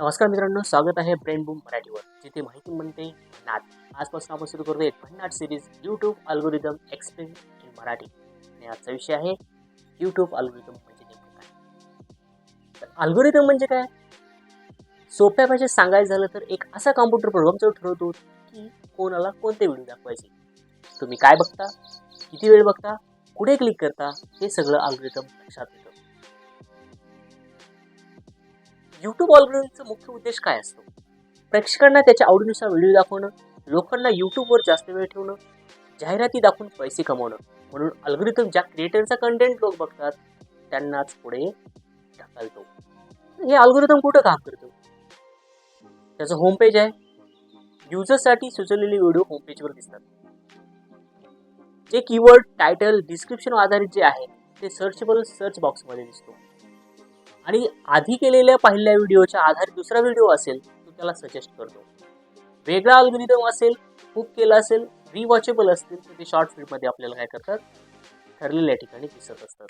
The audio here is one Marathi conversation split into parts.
नमस्कार मित्रांनो स्वागत आहे ब्रेन बूम मराठीवर. जिथे माहिती म्हणते नाद. आजपासून आपण सुरू करतो भन्नाट series YouTube algorithm explain in Marathi. आणि आजचा विषय आहे यूट्यूब अल्गोरिदम म्हणजे नेमकं काय? तर अल्गोरिदम म्हणजे काय? सोप्या भाषेत सांगायचं झालं तर एक असा कॉम्प्युटर प्रोग्राम जो ठरवतो की कोणाला कोणते व्हिडिओ दाखवायचे. तुम्ही काय बघता? किती वेळ बघता? कुठे क्लिक करता? हे सगळं अल्गोरिदम लक्षात येतं यूट्यूब अल्गोरिदमचा मुख्य उद्देश काय असतो? प्रेक्षकांना त्याच्या आवडीनुसार व्हिडिओ दाखवणं लोकांना यूट्यूबवर जास्त वेळ ठेवणं जाहिराती दाखवून पैसे कमवणं. म्हणून अल्गोरिदम ज्या क्रिएटरचा कंटेंट लोक बघतात त्यांनाच पुढे ढकलतो. हे अल्गोरिदम कुठं काम करतो? त्याचं होम पेज आहे युजर्ससाठी सुचवलेले व्हिडिओ होम पेजवर दिसतात. जे कीवर्ड टायटल डिस्क्रिप्शन आधारित जे आहे ते सर्चेबल सर्च बॉक्समध्ये दिसतो. आणि आधी केलेल्या पहिल्या व्हिडिओच्या आधारे दुसरा व्हिडिओ असेल तो त्याला सजेस्ट करतो. वेगळा अल्गोरिदम असेल खूप केला असेल रिवॉचेबल असतील तर ते शॉर्ट फिल्ममध्ये आपल्याला काय करतात? ठरलेल्या ठिकाणी दिसत असतात.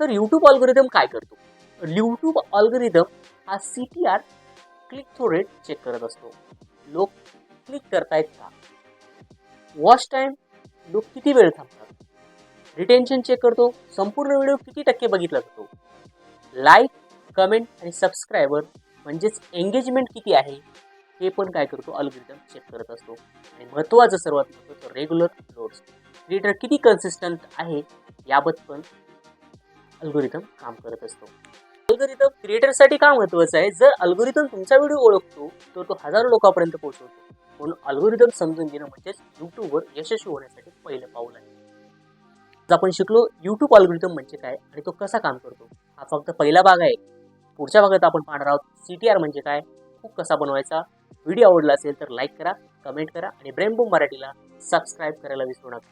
तर यूट्यूब अल्गोरिदम काय करतो? यूट्यूब अल्गोरिदम हा C T R click through rate check करत असतो. लोक क्लिक करतायत का? वॉच टाईम लोक किती वेळ थांबतात? रिटेन्शन चेक करतो. संपूर्ण व्हिडिओ किती टक्के बघितला जातो? लाईक कमेंट आणि सबस्क्रायबर म्हणजेच एंगेजमेंट किती आहे हे पण काय करतो अल्गोरिदम चेक करत असतो. आणि महत्त्वाचं सर्वात महत्त्वाचं रेग्युलर लोड्स क्रिएटर किती कन्सिस्टंट आहे याबत पण अल्गोरिदम काम करत असतो. अल्गोरिदम क्रिएटरसाठी का महत्त्वाचं आहे? जर अल्गोरिदम तुमचा व्हिडिओ ओळखतो तर तो हजारो लोकांपर्यंत पोहोचवतो. म्हणून अल्गोरिदम समजून घेणं म्हणजेच यूट्यूबवर यशस्वी होण्यासाठी पहिलं पाऊल आहे. आपण शिकलो यूट्यूब अल्गोरिदम म्हणजे काय आणि तो कसा काम करतो? हा फक्त पहिला भाग आहे. पुढच्या भागात आपण पाहणार आहोत सी टी आर म्हणजे काय खूप कसा बनवायचा. व्हिडिओ आवडला असेल तर लाईक करा कमेंट करा आणि ब्रेमबूम मराठीला सबस्क्राईब करायला विसरू नका.